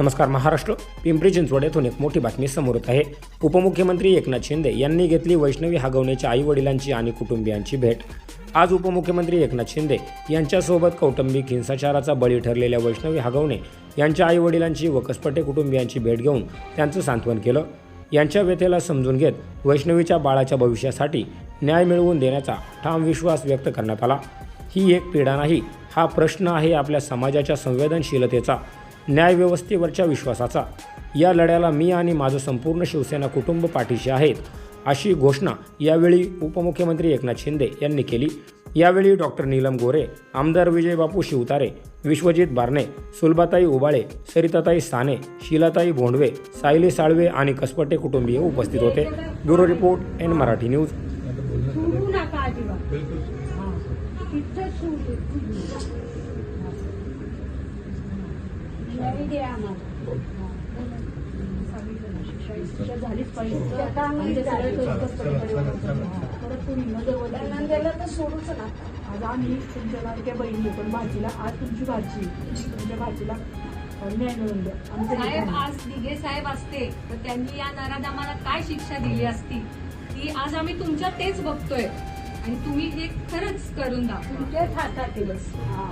नमस्कार महाराष्ट्र. पिंपरी चिंचवड येथून एक मोठी बातमी समोर येत आहे. उपमुख्यमंत्री एकनाथ शिंदे यांनी घेतली वैष्णवी हागवण्याच्या आई वडिलांची आणि कुटुंबियांची भेट. आज उपमुख्यमंत्री एकनाथ शिंदे यांच्यासोबत कौटुंबिक हिंसाचाराचा बळी ठरलेल्या वैष्णवी हागवणे यांच्या आई वडिलांची व कसपटे कुटुंबियांची भेट घेऊन त्यांचं सांत्वन केलं. यांच्या व्यथेला समजून घेत वैष्णवीच्या बाळाच्या भविष्यासाठी न्याय मिळवून देण्याचा ठाम विश्वास व्यक्त करण्यात आला. ही एक पीडा नाही हा प्रश्न आहे आपल्या समाजाच्या संवेदनशीलतेचा. न्यायव्यवस्थेवरच्या विश्वासाचा. या लढ्याला मी आणि माझं संपूर्ण शिवसेना कुटुंब पाठीशी आहेत अशी घोषणा यावेळी उपमुख्यमंत्री एकनाथ शिंदे यांनी केली. यावेळी डॉक्टर नीलम गोरे आमदार विजयबापू शिवतारे विश्वजित बारणे सुलभाताई उबाळे सरिताताई साने शीलाताई भोंडवे सायली साळवे आणि कसपटे कुटुंबीय उपस्थित होते. Bureau report N Marathi news. आम्हाला झालीच पाहिजे आता आम्ही त्याला तर सोडूच ना. आज आम्ही तुमच्या लाडक्या बहिणी पण भाजीला आज तुमची भाजी तुमच्या भाजीला हे साहेब. आज दिघे साहेब असते तर त्यांनी या नराधामाला काय शिक्षा दिली असती? ती आज आम्ही तुमच्या तेच बघतोय. आणि तुम्ही हे खरंच करून दाखवा. तुमच्याच हातात हा.